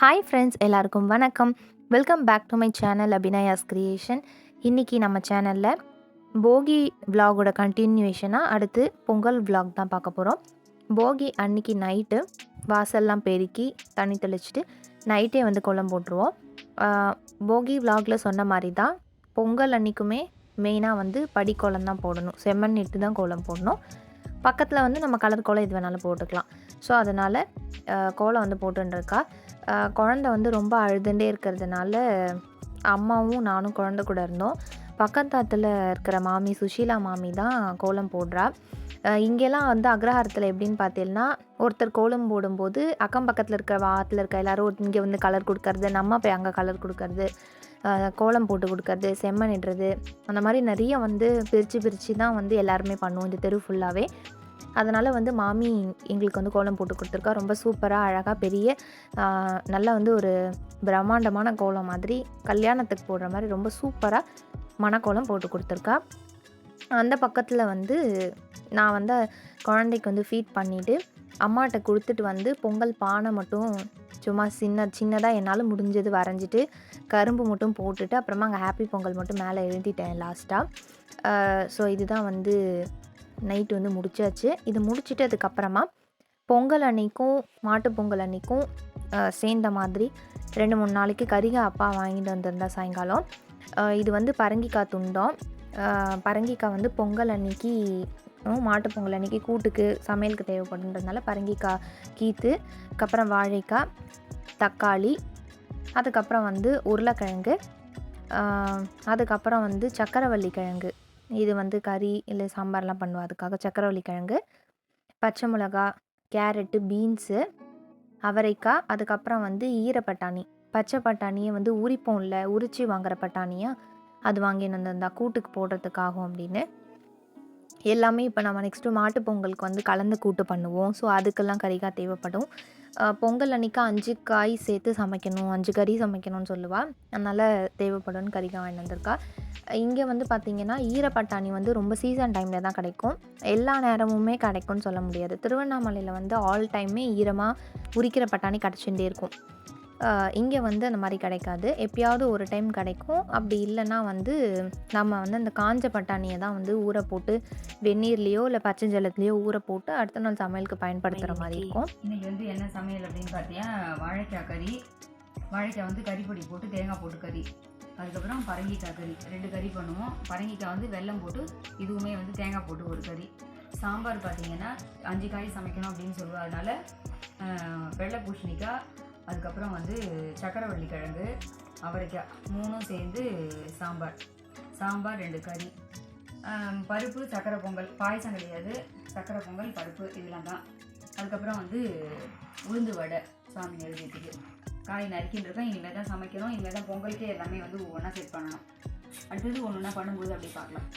Hi friends எல்லாருக்கும் வணக்கம். Welcome back to my channel Abhinaya's creation இன்றைக்கி நம்ம சேனலில் போகி விலாகோட கண்டினியூஷனாக அடுத்து பொங்கல் விலாக் தான் பார்க்க போகிறோம் போகி அன்னைக்கு நைட்டு வாசல்லாம் பெருக்கி தண்ணி தெளிச்சிட்டு நைட்டே வந்து கோலம் போட்டுருவோம். போகி விலாகில் சொன்ன மாதிரி தான் பொங்கல் அன்னைக்குமே மெயினாக வந்து படி கோலம் தான் போடணும். செம்மண் இட்டு தான் கோலம் போடணும். பக்கத்தில் வந்து நம்ம கலர் கோலம் எது வேணாலும் போட்டுக்கலாம். ஸோ அதனால் கோலம் வந்து போட்டுருக்கா குழந்த வந்து ரொம்ப அழுதுண்டே இருக்கிறதுனால அம்மாவும் நானும் குழந்த கூட இருந்தோம். பக்கத்தாத்தில் இருக்கிற மாமி சுஷீலா மாமி தான் கோலம் போடுறா. இங்கெல்லாம் வந்து அக்ரஹாரத்தில் எப்படின்னு பார்த்தீங்கன்னா ஒருத்தர் கோலம் போடும்போது அக்கம் பக்கத்தில் இருக்கிற வாரத்தில் இருக்க எல்லாரும் இங்கே வந்து கலர் கொடுக்கறது நம்ம போய் அங்கே கலர் கொடுக்கறது கோலம் போட்டு கொடுக்கறது செம்மன் இடுறது அந்த மாதிரி நிறைய வந்து பிரித்து பிரித்து தான் வந்து எல்லாருமே பண்ணுவோம். இந்த தெரு ஃபுல்லாகவே அதனால் வந்து மாமி எங்களுக்கு வந்து கோலம் போட்டு கொடுத்துருக்கா. ரொம்ப சூப்பராக அழகாக பெரிய நல்லா வந்து ஒரு பிரம்மாண்டமான கோலம் மாதிரி கல்யாணத்துக்கு போடுற மாதிரி ரொம்ப சூப்பராக மணக்கோலம் போட்டு கொடுத்துருக்கா. அந்த பக்கத்தில் வந்து நான் வந்து குழந்தைக்கு வந்து ஃபீட் பண்ணிவிட்டு அம்மாட்ட கொடுத்துட்டு வந்து பொங்கல் பானை மட்டும் சும்மா சின்ன சின்னதாக என்னால் முடிஞ்சது வரைஞ்சிட்டு கரும்பு மட்டும் போட்டுட்டு அப்புறமா அங்கே ஹாப்பி பொங்கல் மட்டும் மேலே எழுதிட்டேன் லாஸ்ட்டாக ஸோ இதுதான் வந்து நைட்டு வந்து முடிச்சாச்சு. இது முடிச்சிட்டு அதுக்கப்புறமா பொங்கல் அன்னைக்கும் மாட்டு பொங்கல் அன்னைக்கும் சேர்ந்த மாதிரி ரெண்டு மூணு நாளைக்கு கரிகை அப்பா வாங்கிட்டு வந்திருந்தா சாயங்காலம். இது வந்து பரங்கிக்காய் துண்டம். பரங்கிக்காய் வந்து பொங்கல் அன்னைக்கு மாட்டு பொங்கல் அன்னைக்கு கூட்டுக்கு சமையலுக்கு தேவைப்படுன்றதுனால பரங்கிக்காய் கீத்து அதுக்கப்புறம் வாழைக்காய் தக்காளி அதுக்கப்புறம் வந்து உருளைக்கிழங்கு அதுக்கப்புறம் வந்து சக்கரவள்ளி கிழங்கு. இது வந்து கறி இல்லை சாம்பார்லாம் பண்ணுவோம் அதுக்காக சக்கரவள்ளி கிழங்கு பச்சை மிளகா கேரட்டு பீன்ஸு அவரைக்காய் அதுக்கப்புறம் வந்து ஈர பட்டாணி. பச்சை பட்டாணியை வந்து உரிப்போம்ல உரிச்சு வாங்குகிற பட்டாணியாக அது வாங்கின்னு வந்திருந்தா கூட்டுக்கு போடுறதுக்காகும் அப்படின்னு. எல்லாமே இப்போ நம்ம நெக்ஸ்ட்டு மாட்டு பொங்கலுக்கு வந்து கலந்து கூட்டு பண்ணுவோம். ஸோ அதுக்கெல்லாம் கறிக்காய் தேவைப்படும். பொங்கல் அன்றைக்கி அஞ்சு காய் சேர்த்து சமைக்கணும். அஞ்சு கறி சமைக்கணும்னு சொல்லுவாள் அதனால் தேவைப்படும்னு கறிக்காய் வாங்கிட்டு வந்திருக்கா. இங்கே வந்து பார்த்திங்கன்னா ஈரப்பட்டாணி வந்து ரொம்ப சீசன் டைமில் தான் கிடைக்கும். எல்லா நேரமுமே கிடைக்கும்னு சொல்ல முடியாது. திருவண்ணாமலையில் வந்து ஆல் டைமே ஈரமாக உரிக்கிற பட்டாணி கிடச்சிட்டே இருக்கும். இங்கே வந்து அந்த மாதிரி கிடைக்காது. எப்பயாவது ஒரு டைம் கிடைக்கும். அப்படி இல்லைன்னா வந்து நம்ம வந்து அந்த காஞ்ச பட்டாணியை தான் வந்து ஊற போட்டு வெந்நீர்லேயோ இல்லை பச்சை ஜலத்துலேயோ ஊற போட்டு அடுத்த நாள் சமையலுக்கு பயன்படுத்துகிற மாதிரி இருக்கும். இன்னைக்கு வந்து என்ன சமையல் அப்படின்னு பார்த்தீங்கன்னா வாழைக்காய் கறி. வாழைக்காய் வந்து கறிப்பொடி போட்டு தேங்காய் போட்டு கறி. அதுக்கப்புறம் பரங்கிக்காய் கறி. ரெண்டு கறி பண்ணுவோம். பரங்கிக்காய் வந்து வெல்லம் போட்டு இதுவுமே வந்து தேங்காய் போட்டு ஒரு கறி. சாம்பார் பார்த்தீங்கன்னா அஞ்சு காய் சமைக்கணும் அப்படின்னு சொல்லுவோம் அதனால வெள்ளை பூசணிக்காய் அதுக்கப்புறம் வந்து சக்கரவள்ளி கிழங்கு அவரைக்காய் மூணும் சேர்ந்து சாம்பார். சாம்பார் ரெண்டு கறி. பருப்பு சக்கரை பொங்கல். பாயசம் கிடையாது. சக்கரை பொங்கல் பருப்பு இதெல்லாம் தான். அதுக்கப்புறம் வந்து உளுந்து வடை சாமி எழுதியத்துக்கு காய் நறுக்கின்னு இருக்கேன் இனிமேல் தான் சமைக்கணும். இனிமேல் தான் பொங்கலுக்கே எல்லாமே வந்து ஒவ்வொன்றா செட் பண்ணணும். அடுத்தது ஒன்று ஒன்றா பண்ணும்போது அப்படி பார்க்கலாம்.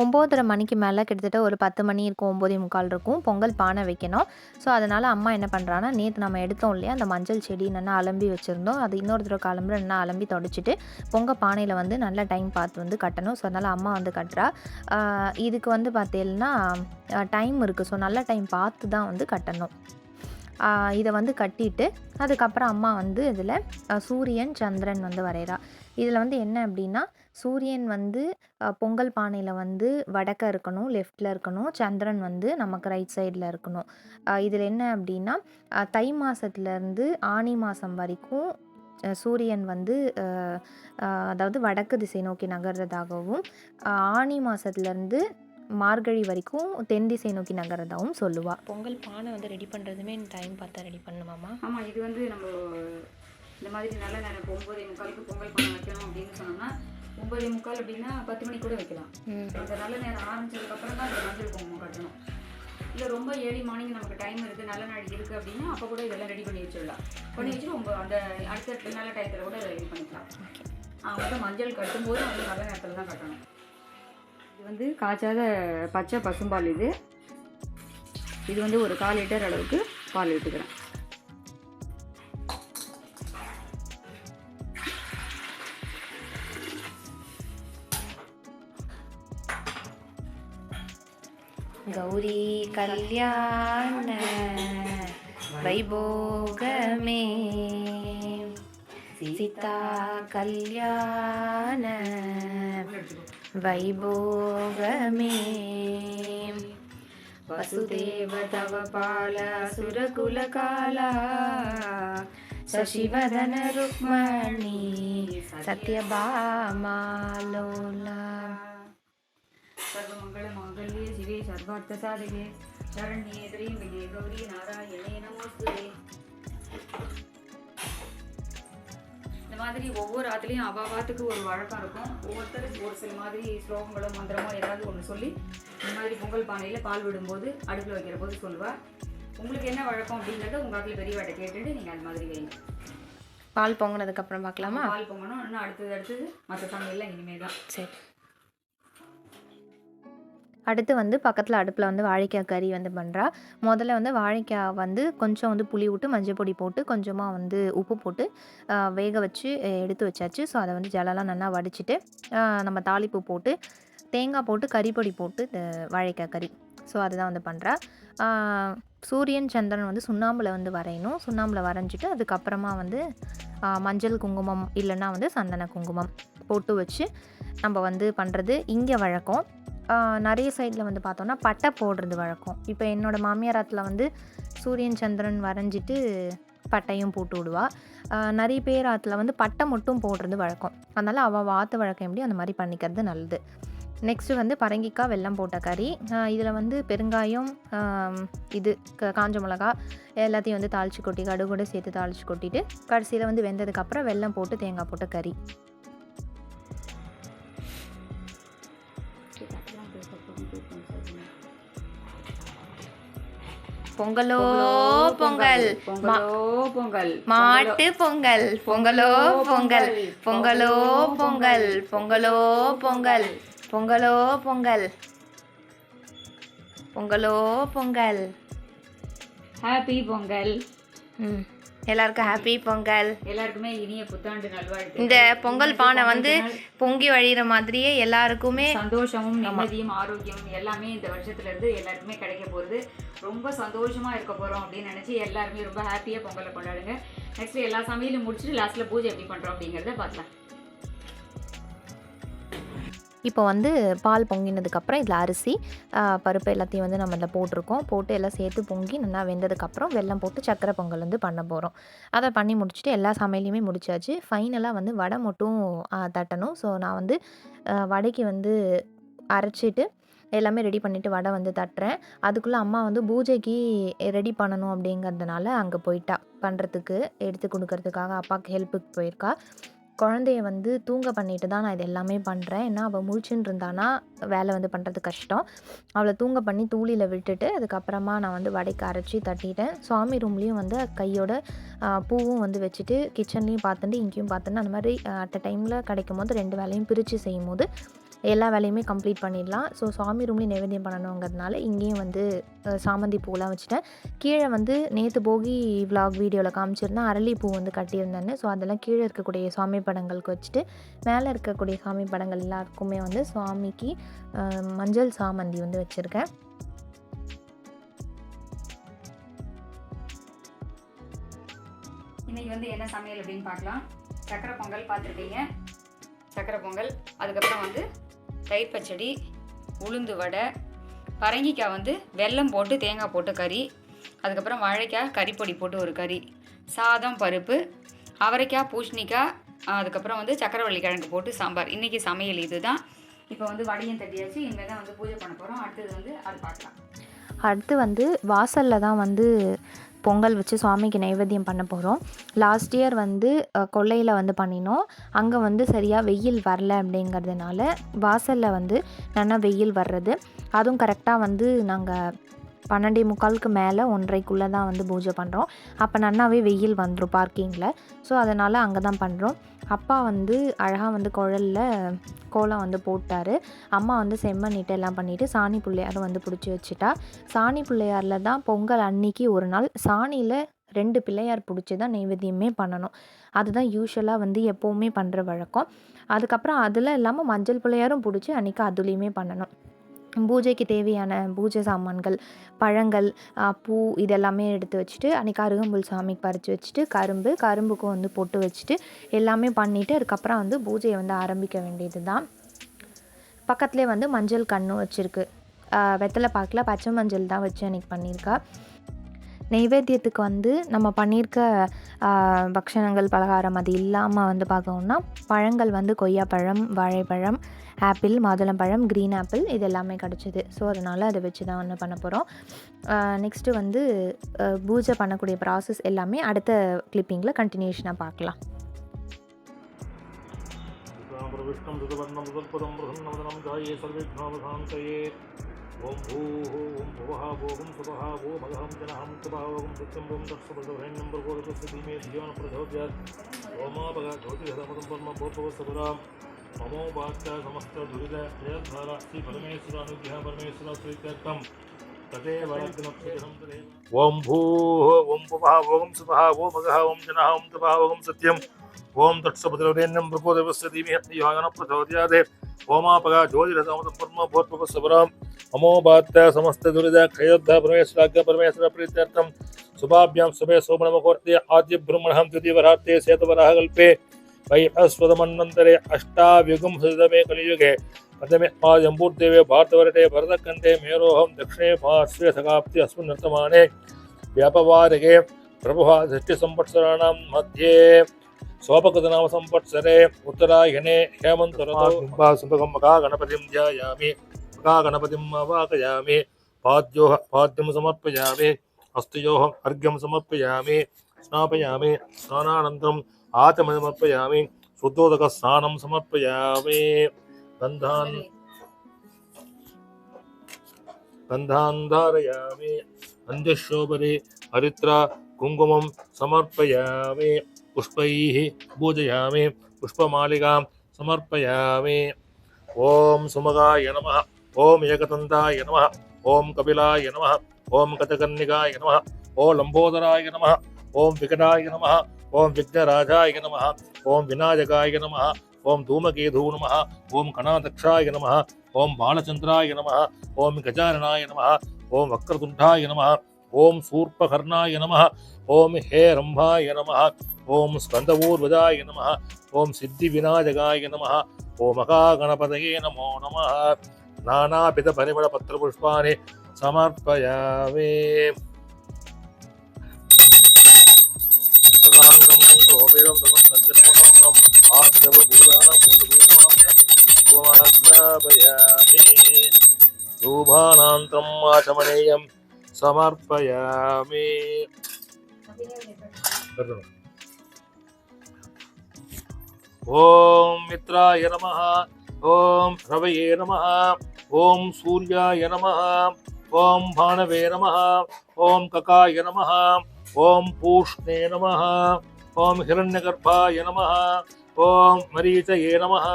ஒம்போதரை மணிக்கு மேலே கிட்டத்தட்ட ஒரு பத்து மணி இருக்கும் ஒம்போதே முக்கால் இருக்கும். பொங்கல் பானை வைக்கணும். ஸோ அதனால் அம்மா என்ன பண்ணுறான்னா நேற்று நம்ம எடுத்தோம் இல்லையா அந்த மஞ்சள் செடி நல்லா அலம்பி வச்சுருந்தோம் அது இன்னொரு தடவை கிளம்புற நல்லா அலம்பி தொடச்சிட்டு பொங்கல் பானையில் வந்து நல்ல டைம் பார்த்து வந்து கட்டணும். ஸோ அதனால் அம்மா வந்து கட்டுறா. இதுக்கு வந்து பார்த்தீங்கன்னா டைம் இருக்குது ஸோ நல்ல டைம் பார்த்து தான் வந்து கட்டணும். இதை வந்து கட்டிட்டு அதுக்கப்புறம் அம்மா வந்து இதில் சூரியன் சந்திரன் வந்து வரைகிறா இதில் வந்து என்ன அப்படின்னா சூரியன் வந்து பொங்கல் பானையில் வந்து வடக்க இருக்கணும் லெஃப்டில் இருக்கணும். சந்திரன் வந்து நமக்கு ரைட் சைடில் இருக்கணும். இதில் என்ன அப்படின்னா தை மாதத்துலேருந்து ஆனி மாதம் வரைக்கும் சூரியன் வந்து அதாவது வடக்கு திசை நோக்கி நகர்றதாகவும் ஆனி மாதத்துலேருந்து மார்கழி வரைக்கும் தென் திசை நோக்கி நகர்றதாகவும் சொல்லுவாள் பொங்கல் பானை வந்து ரெடி பண்ணுறதுமே டைம் பார்த்தா ரெடி பண்ணுமாமா ஆமாம் இது வந்து நம்ம இந்த மாதிரி நல்ல நேரம் ஒம்பதே முக்காலுக்கு பொங்கல் பண்ண வைக்கணும் அப்படின்னு சொன்னோம்னா ஒம்பதே முக்கால் அப்படின்னா பத்து மணிக்கு கூட வைக்கலாம். அந்த நல்ல நேரம் ஆரம்பிச்சதுக்கப்புறம் தான் இந்த மஞ்சள் குங்குமம் கட்டணும். இல்லை ரொம்ப ஏர்லி மார்னிங் நமக்கு டைம் இருக்குது நல்ல நாள் இருக்குது அப்படின்னா அப்போ கூட இதெல்லாம் ரெடி பண்ணி வச்சிடலாம். பண்ணி வச்சுட்டு உங்க அந்த அடுத்த நல்ல டயத்தில் கூட ரெடி பண்ணிக்கலாம். அவங்க மஞ்சள் கட்டும்போது வந்து நல்ல நேரத்தில் தான் கட்டணும். இது வந்து காய்ச்சாத பச்சை பசும்பால் இது. இது வந்து ஒரு கால் லிட்டர் அளவுக்கு பால் விட்டுக்கிறேன் கௌரி கல்யாண வைபோகமே சீதா கல்யாண வைபோகமே वसुदेव तव पाल सुरकुलकाला சசிவதன ருக்மணி சத்யபாமாலோலா सर्वमङ्गलमाङ्गल्ये शिवे सर्वार्थसाधके शरण्ये त्र्यम्बके गौरी नारायणे நமோஸ்துதே இந்த மாதிரி ஒவ்வொரு ஆத்துலேயும் அவாவாத்துக்கு ஒரு வழக்கம் இருக்கும் ஒவ்வொருத்தரும் ஒரு சில மாதிரி ஸ்லோகங்களோ மந்திரமோ ஏதாவது ஒன்று சொல்லி இந்த மாதிரி பொங்கல் பானையில் பால் விடும்போது அடுப்பில் வைக்கிற போது சொல்லுவா உங்களுக்கு என்ன வழக்கம் அப்படிங்கிறத உங்கள் ஆட்டில் பெரியவாட்ட கேட்டுட்டு நீங்கள் அந்த மாதிரி வைங்க பால் பொங்கினதுக்கு அப்புறம் பார்க்கலாமா பால் பொங்கணும் இன்னும் அடுத்தது அடுத்தது மற்ற சமையல்லாம் இனிமேல் தான் சரி அடுத்து வந்து பக்கத்தில் அடுப்பில் வந்து வாழைக்காய் கறி வந்து பண்ணுறா முதல்ல வந்து வாழைக்காய் வந்து கொஞ்சம் வந்து புளி விட்டு மஞ்சள் பொடி போட்டு கொஞ்சமாக வந்து உப்பு போட்டு வேக வச்சு எடுத்து வச்சாச்சு. ஸோ அதை வந்து ஜலலாம் நல்லா வடிச்சிட்டு நம்ம தாளிப்பு போட்டு தேங்காய் போட்டு கறிப்பொடி போட்டு வாழைக்காய் கறி. ஸோ அதுதான் வந்து பண்ணுறா சூரியன் சந்திரன் வந்து சுண்ணாம்பில் வந்து வரையணும். சுண்ணாம்பில் வரைஞ்சிட்டு அதுக்கப்புறமா வந்து மஞ்சள் குங்குமம் இல்லைன்னா வந்து சந்தன குங்குமம் போட்டு வச்சு நம்ம வந்து பண்ணுறது இங்கே வழக்கம். நிறைய சைடில் வந்து பார்த்தோன்னா பட்டை போடுறது வழக்கம். இப்போ என்னோடய மாமியார் ஆத்துல வந்து சூரியன் சந்திரன் வரைஞ்சிட்டு பட்டையும் போட்டு விடுவா. நிறைய பேர் ஆற்றுல வந்து பட்டை மட்டும் போடுறது வழக்கம். அதனால் அவள் வாத்து வழக்கம் எப்படி அந்த மாதிரி பண்ணிக்கிறது நல்லது. நெக்ஸ்ட்டு வந்து பரங்கிக்காய் வெல்லம் போட்ட கறி. இதில் வந்து பெருங்காயம் இது க- காஞ்ச மிளகா எல்லாத்தையும் வந்து தாளிச்சு கொட்டி கடுகோட சேர்த்து தாளிச்சு கொட்டிட்டு கடைசியில் வந்து வெந்ததுக்கப்புறம் வெல்லம் போட்டு தேங்காய் போட்ட கறி. பொங்கலோ பொங்கல் பொங்கலோ. பொங்கல். மாட்டு பொங்கல் பொங்கலோ. பொங்கல் பொங்கலோ பொங்கல். பொங்கலோ. பொங்கல் பொங்கலோ. பொங்கல் பொங்கலோ. பொங்கல் ஹாப்பி பொங்கல். ம். எல்லாருக்கும் ஹாப்பி பொங்கல். எல்லாருக்குமே இனிய புத்தாண்டு நல்வாழ்த்து. இந்த பொங்கல் பானை வந்து பொங்கி வழிகிற மாதிரியே எல்லாருக்குமே சந்தோஷமும் நிம்மதியும் ஆரோக்கியமும் எல்லாமே இந்த வருஷத்துல இருந்து எல்லாருக்குமே கிடைக்க போகுது. ரொம்ப சந்தோஷமா இருக்க போறோம் அப்படின்னு நினைச்சு எல்லாருமே ரொம்ப ஹாப்பியா பொங்கலை கொண்டாடுங்க. நெக்ஸ்ட் எல்லா சமையலும் முடிச்சுட்டு லாஸ்ட்ல பூஜை எப்படி பண்றோம் அப்படிங்கறத பார்க்கலாம். இப்போ வந்து பால் பொங்கினதுக்கப்புறம் இதில் அரிசி பருப்பு எல்லாத்தையும் வந்து நம்ம இதில் போட்டிருக்கோம். போட்டு எல்லாம் சேர்த்து பொங்கி நல்லா வெந்ததுக்கப்புறம் வெல்லம் போட்டு சக்கரை பொங்கல் வந்து பண்ண போகிறோம் அதை பண்ணி முடிச்சுட்டு எல்லா சமையலையுமே முடிச்சாச்சு. ஃபைனலாக வந்து வடை மட்டும் தட்டணும். ஸோ நான் வந்து வடைக்கு வந்து அரைச்சிட்டு எல்லாமே ரெடி பண்ணிவிட்டு வடை வந்து தட்டுறேன். அதுக்குள்ளே அம்மா வந்து பூஜைக்கு ரெடி பண்ணணும் அப்படிங்கிறதுனால அங்கே போயிட்டா. பண்ணுறதுக்கு எடுத்து கொடுக்கறதுக்காக அப்பாவுக்கு ஹெல்ப்புக்கு போயிருக்கா. குழந்தைய வந்து தூங்க பண்ணிட்டு தான் நான் இது எல்லாமே பண்ணுறேன் ஏன்னா அவள் முழிச்சுன்னு இருந்தானா வேலை வந்து பண்ணுறது கஷ்டம். அவளை தூங்க பண்ணி தூளியில் விட்டுட்டு அதுக்கப்புறமா நான் வந்து வடைக்கு அரைச்சி தட்டிட்டேன். சுவாமி ரூம்லேயும் வந்து கையோட பூவும் வந்து வச்சுட்டு கிச்சன்லேயும் பார்த்துட்டு இங்கேயும் பார்த்துட்டு அந்த மாதிரி அட் அ டைமில் கிடைக்கும் போது ரெண்டு வேலையும் பிரித்து செய்யும் போது எல்லா வேலையுமே கம்ப்ளீட் பண்ணிடலாம். ஸோ சாமி ரூம்லேயும் நைவேத்தியம் பண்ணணுங்கிறதுனால இங்கேயும் வந்து சாமந்தி பூலாம் வச்சுட்டேன். கீழே வந்து நேற்று போகி vlog வீடியோவில் காமிச்சிருந்தேன். அரளி பூ வந்து கட்டியிருந்தேன்னு. ஸோ அதெல்லாம் கீழே இருக்கக்கூடிய சாமி படங்களுக்கு வச்சுட்டு மேலே இருக்கக்கூடிய சாமி படங்கள் எல்லாருக்குமே வந்து சுவாமிக்கு மஞ்சள் சாமந்தி வந்து வச்சுருக்கேன். இன்னைக்கு வந்து என்ன சமையல் அப்படின்னு பார்க்கலாம். சக்கரை பொங்கல் பார்த்துருக்கீங்க. சக்கரை பொங்கல் அதுக்கப்புறம் வந்து தயிர் பச்சடி உளுந்து வடை பரங்கிக்காய் வந்து வெல்லம் போட்டு தேங்காய் போட்டு கறி அதுக்கப்புறம் வாழைக்காய் கறிப்பொடி போட்டு ஒரு கறி சாதம் பருப்பு அவரைக்காய் பூஷணிக்காய் அதுக்கப்புறம் வந்து சக்கரவள்ளி கிழங்கு போட்டு சாம்பார். இன்றைக்கி சமையல் இதுதான். இப்போ வந்து வடையும் தட்டியாச்சு. இனிமேல் தான் வந்து பூஜை பண்ண போகிறோம் அடுத்தது வந்து அது பார்க்கலாம். அடுத்து வந்து வாசலில் தான் வந்து பொங்கல் வச்சு சுவாமிக்கு நைவேத்தியம் பண்ண போகிறோம் லாஸ்ட் இயர் வந்து கொல்லையில் வந்து பண்ணினோம். அங்கே வந்து சரியாக வெயில் வரல அப்படிங்கிறதுனால வாசலில் வந்து நல்லா வெயில் வர்றது. அதுவும் கரெக்டாக வந்து நாங்கள் பன்னெண்டே முக்காலுக்கு மேலே ஒன்றரைக்குள்ளே தான் வந்து பூஜை பண்ணுறோம் அப்போ நன்னாவே வெயில் வந்துடும் பார்க்கிங்கில் ஸோ அதனால் அங்கே தான் பண்ணுறோம் அப்பா வந்து அழகாக வந்து குழலில் கோலம் வந்து போட்டார். அம்மா வந்து செம்மண்ணிட்டு எல்லாம் பண்ணிவிட்டு சாணி பிள்ளையார் வந்து பிடிச்சி வச்சுட்டா. சாணி பிள்ளையாரில் தான் பொங்கல் அன்னைக்கு ஒரு நாள் சாணியில் ரெண்டு பிள்ளையார் பிடிச்சி தான் நைவேத்தியமே பண்ணணும். அதுதான் யூஸ்வலாக வந்து எப்போவுமே பண்ணுற வழக்கம். அதுக்கப்புறம் அதில் இல்லாமல் மஞ்சள் பிள்ளையாரும் பிடிச்சி அன்றைக்கி அதுலேயுமே பண்ணணும். பூஜைக்கு தேவையான பூஜை சாமான்கள் பழங்கள் பூ இதெல்லாமே எடுத்து வச்சுட்டு அன்றைக்கி அருகம்புல் சாமிக்கு பறித்து வச்சுட்டு கரும்பு கரும்புக்கும் வந்து பொட்டு வச்சுட்டு எல்லாமே பண்ணிவிட்டு அதுக்கப்புறம் வந்து பூஜையை வந்து ஆரம்பிக்க வேண்டியது தான் பக்கத்துலேயே வந்து மஞ்சள் கண்ணும் வச்சுருக்கு. வெத்தலை பாக்கில் பச்சை மஞ்சள் தான் வச்சு அன்றைக்கி பண்ணியிருக்கா. நெய்வேத்தியத்துக்கு வந்து நம்ம பண்ணியிருக்க பக்ஷணங்கள் பலகாரம் அது இல்லாமல் வந்து பார்த்தோம்னா பழங்கள் வந்து கொய்யாப்பழம் வாழைப்பழம் ஆப்பிள் மாதுளம்பழம் க்ரீன் ஆப்பிள் இது எல்லாமே கிடச்சிது. ஸோ அதனால் அதை வச்சு தான் ஒன்று பண்ண போகிறோம் நெக்ஸ்ட்டு வந்து பூஜை பண்ணக்கூடிய ப்ராசஸ் எல்லாமே அடுத்த கிளிப்பிங்கில் கண்டினியூஷனாக பார்க்கலாம் விஷ்ணம் சுதபர்ணம் முதற்பதம் பிரசன்னவதனம் ஜாயே சர்வேக்ஷாவசாந்தயே ஓம் பூஹோம் புவஹாபோகம் சுபஹாபோ மகஹம் ஜனஹம் சுபஹாபோகம் சித்தம்போம் தக்ஷபதோஹைன்யம் பிரபோகதஸ்ய தீமே தியோன பிரஜோத்யாத் ஓமாபக ஜோதிஹதமதம் பர்ம போபவசபுராம் மமோபாச்ச சமஸ்த துரித ஜயத்வாரா ஸ்ரீ பரமேஸ்வர அனுகிரக பரமேஸ்வர ஸ்ரீகர்த்தம் ఓం భూ ఓం పుభా ఓం సుభా ఓం మగహ ఓం జన ఓం తపా ఓం సత్యం ఓం తత్సభద్రవేణ్యం ప్రపోదవస్య ధీమే యోగన ప్రచోదయాదే ಹೋಮಾಪಗ ಜೋಜಿರಸ ಸಂಪೂರ್ಣ ಭೂತ್ಮಕ ಸುಬರಂ ಅಮೋಭಾತ್ಯ ಸಮಸ್ತ ದುರಿದ ಕ್ಷಯೋದ್ಧ ಪರಮೇಶ್ವರಾಜ್ಞ ಪರಮೇಶ್ವರ ಪ್ರೀತ್ಯರ್ಥಂ ಶುಭಾಭ್ಯಾಂ ಶುಭೆ कलियुगे। प्रथमे आजम्बूर्देवे भारतवरटे भरतकण्ठे मेरोऽहं दक्षिणे पार्श्वे सकाप्ति अस्मिन् व्यापवारिके प्रभुः षष्टिसंवत्सराणां मध्ये। சோபகதநாம சம்பத்சரே உத்தராயணே ஹேமந்த ரதா சுபகம் மகா கணபதிம் தியாயாமி மகா கணபதிம் அவாகயாமி பாத்யோக பாத்யம் சமர்ப்பயாமி அஸ்தியோகம் அர்க்யம் சமர்ப்பயாமி ஸ்நாபயாமி ஸ்நானானந்தரம் ஆத்தம சமர்ப்பயாமி சுத்தோதக ஸ்நானம் சமர்ப்பயாமி. கந்தான் கந்தாந்தாரயாமி அந்தியசோபரி ஹரித்ரா குங்குமம் சமர்ப்பயாமி. पुष्पैः पूजयामि पुष्पमालिकां समर्पयामि ॐ सुमगाय नमः ॐ एकदन्ताय नमः ॐ कपिलाय नमः ॐ कथकर्णिकाय नमः ॐ लम्बोदराय नमः ॐ विकटाय नमः ॐ विघ्नराजाय नमः ॐ विनायकाय नमः ॐ धूमकेतु नमः ॐ कणादक्षाय नमः ॐ बालचन्द्राय नमः ॐ गजाननाय नमः ॐ वक्रतुण्डाय नमः ஓம் சூர்பகர்ணாய நம ஓம் ஹே ரம்பாய நம ஓம் ஸ்கந்தபூர்வஜாய நம ஓம் சித்தி விநாயகாய நம ஓ மகா கணபதயே நமோ நம நானாபித பரிமள பத்திர புஷ்பானி சமர்ப்பயாமே ூபானாந்தம் समर्पयामि ॐ मित्राय नमः ॐ रवये नमः ॐ सूर्याय नमः ॐ भाणवे नमः ॐ ककाय नमः ॐ पूष्णे नमः ॐ हिरण्यगर्भाय नमः ॐ मरीचये नमः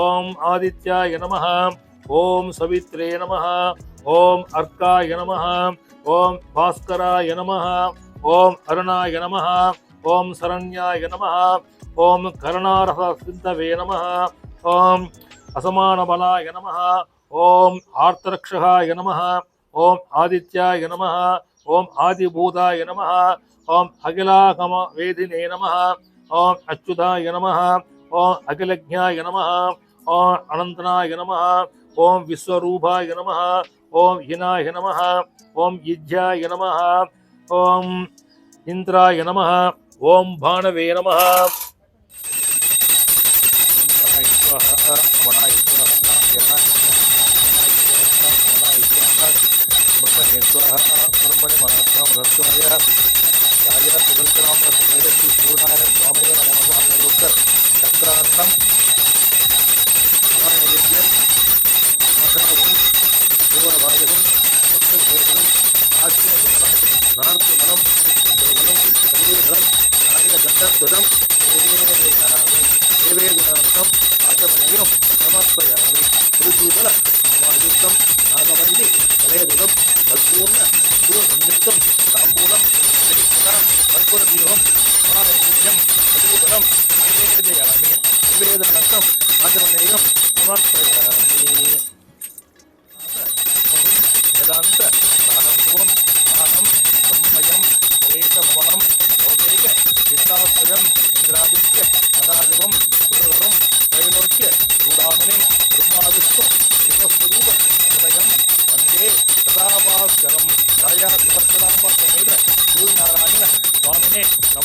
ॐ आदित्याय नमः ॐ सवित्रे नमः ॐ अर्काय नमः ஓம் பாஸ்கராய நம ஓம் அருணாய நம ஓம் சரண்யாய நம ஓம் கருணாரச சிந்தவே நம ஓம் அசமானபலாய நம ஓம் ஆர்த்தரக்ஷகாய நம ஓம் ஆதித்யாய நம ஓம் ஆதிபூதாய நம ஓம் அகிலாகம வேதினே நம ஓம் அச்சுதாய நம ஓம் அகிலஜாய நம ஓம் அனந்தனாய நம ஓம் விஸ்வரூபாய நம ओम हिनाय नमः ओम युज्याय नमः ओम इंद्राय नमः ओम भाणवे नमः ब्रह्मणे स्वामी नमः அரசன் போர்களும் ஆட்சி மனம். நார்த்து மனம் மனம் கல்லூரி மனம் ஆயுத கண்டத்துவம் தேவேகுணம்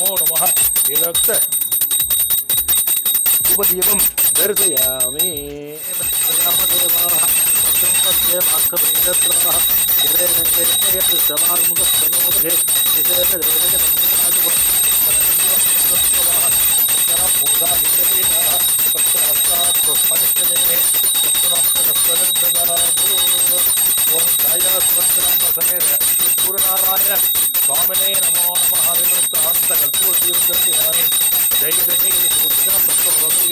நமோ நம வேதோக்த உபதீபம் தரிசயாமி ராமதேவாः வசந்தஸ்ய மார்க்கபரிதத்ராः சிவேனேனேயத் சமார்முகஸ்தனோதே விசேஷதேவஜ நந்திராஜுவ பூதா விக்ரமேணாः தத்ராஸ்தாத் புஷ்பனிஷ்டதேவே தத்ராஸ்தனஸ்வதர்ததாது ஓம் ஜாயா சுபத்ராம்ப சமேத சூரநாராயண சுவாமினே நமோ நமः விமுக்த ஆனந்த கல்பூர்தீபம் தரிசயாமி जय जय जय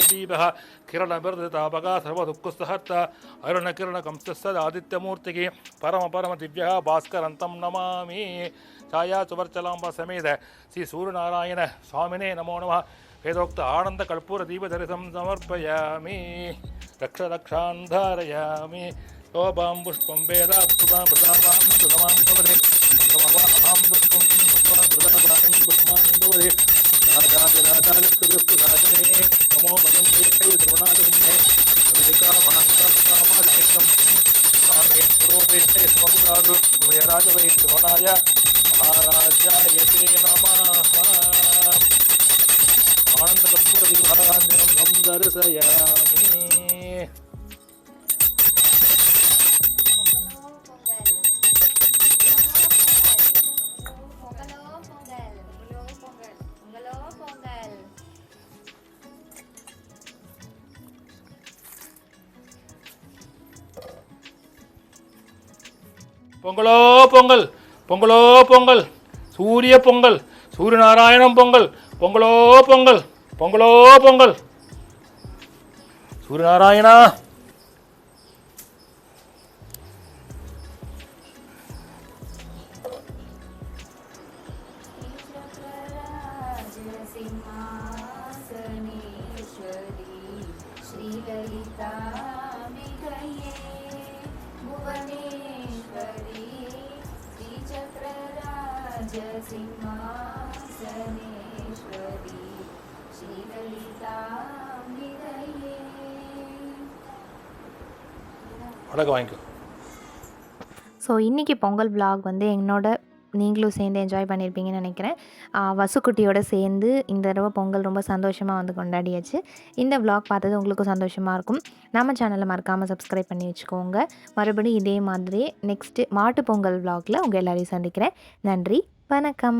सुदीपः किरणबिर्दितापगा सर्वदुःखस्तहर्ता अरुणकिरणकंसदादित्यमूर्तिः परमपरमदिव्यः भास्करन्तं नमामि छाया सुवर्चलाम्ब समेत श्रीसूर्यनारायण स्वामिने नमो नमः वेदोक्त आनन्दकर्पूरदीपदर्शं समर्पयामि रक्ष रक्षान् धारयामि शोभां पुष्पं वेदाप्सुतां प्रदापां सुतमां कवदे अहं पुष्पं पुष्पां प्रदापां पुष्पां कवदे రాజాదిరాజాలిస్తుదృష్టురాజనే నమో వయం దీక్షయు ద్రోణాదిగుణే మధురికాభాంతాభాషిష్టం కామేశ్వరోపేక్షయ సమపురాజు ఉభయరాజవై ద్రోణాయ మహారాజాయ తే నమ ఆనందకర్పూర విహారాంజనం దర్శయామి பொங்கலோ பொங்கல் பொங்கலோ பொங்கல். சூரிய பொங்கல் சூரியநாராயணம் பொங்கல் பொங்கலோ பொங்கல் பொங்கலோ பொங்கல். சூரியநாராயணா श्रीचक्रराजसिंहासनेश्वरी श्रीललिताम्बिकये அழகு வாங்கிக்கோ ஸோ இன்றைக்கி பொங்கல் vlog வந்து என்னோட நீங்களும் சேர்ந்து என்ஜாய் பண்ணியிருப்பீங்கன்னு நினைக்கிறேன் ஆஹ் வசுக்குட்டியோட சேர்ந்து இந்த தடவை பொங்கல் ரொம்ப சந்தோஷமாக வந்து கொண்டாடியாச்சு இந்த vlog பார்த்தது உங்களுக்கும் சந்தோஷமாக இருக்கும் நம்ம சேனலை மறக்காமல் சப்ஸ்கிரைப் பண்ணி வச்சுக்கோங்க மறுபடியும் இதே மாதிரி நெக்ஸ்ட்டு மாட்டு பொங்கல் vlogல உங்கள் எல்லாரையும் சந்திக்கிறேன் நன்றி வணக்கம்.